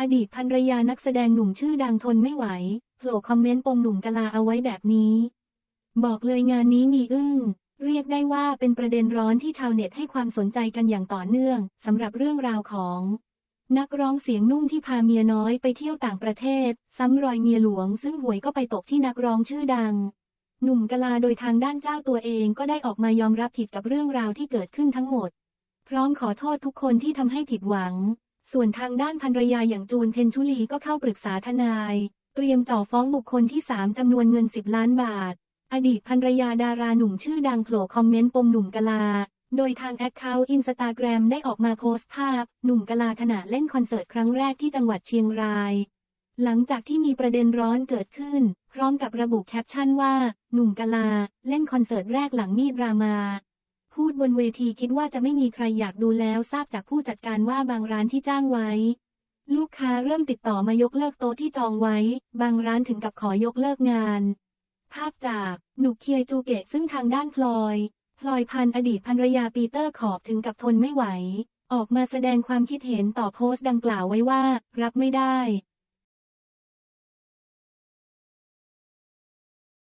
อดีตภรรยานักแสดงหนุ่มชื่อดังทนไม่ไหวโผล่คอมเมนต์ปมหนุ่มกะลาเอาไว้แบบนี้ บอกเลยงานนี้มีอึ้ง เรียกได้ว่าเป็นประเด็นร้อนที่ชาวเน็ตให้ความสนใจกันอย่างต่อเนื่องสำหรับเรื่องราวของ นักร้องเสียงนุ่มที่พาเมียน้อยไปเที่ยวต่างประเทศ ซ้ำรอยเมียหลวง ซึ่งหวยก็ไปตกที่นักร้องชื่อดัง หนุ่มกะลาโดยทางด้านเจ้าตัวเองก็ได้ออกมายอมรับผิดกับเรื่องราวที่เกิดขึ้นทั้งหมด พร้อมขอโทษทุกคนที่ทำให้ผิดหวัง ส่วนทางด้านภรรยาอย่างจูนเพนชุลีก็เข้าปรึกษาทนาย เตรียมจ่อฟ้องบุคคลที่ 3 จำนวนเงิน 10 ล้านบาท อดีตภรรยาดาราหนุ่มชื่อดังโผล่คอมเมนต์ปมหนุ่มกลา โดยทางแอคเคาท์อินสตาแกรมได้ออกมาโพสต์ภาพ หนุ่มกลาขณะเล่นคอนเสิร์ตครั้งแรกที่จังหวัดเชียงราย หลังจากที่มีประเด็นร้อนเกิดขึ้น พร้อมกับระบุแคปชั่นว่า หนุ่มกลา เล่นคอนเสิร์ตแรกหลังมีดรามา พูดบนเวทีคิดว่าจะไม่มีใครอยากดูแล้วทราบจากผู้จัดการว่าบางร้านที่จ้างไว้ ลูกค้าเริ่มติดต่อมายกเลิกโต๊ะที่จองไว้ บางร้านถึงกับขอยกเลิกงาน ภาพจากหนุกเคียจูเกะซึ่งทางด้านพลอย พลอยพันธ์อดีตภรรยาปีเตอร์ขอบถึงกับทนไม่ไหว ออกมาแสดงความคิดเห็นต่อโพสต์ดังกล่าวไว้ว่า รับไม่ได้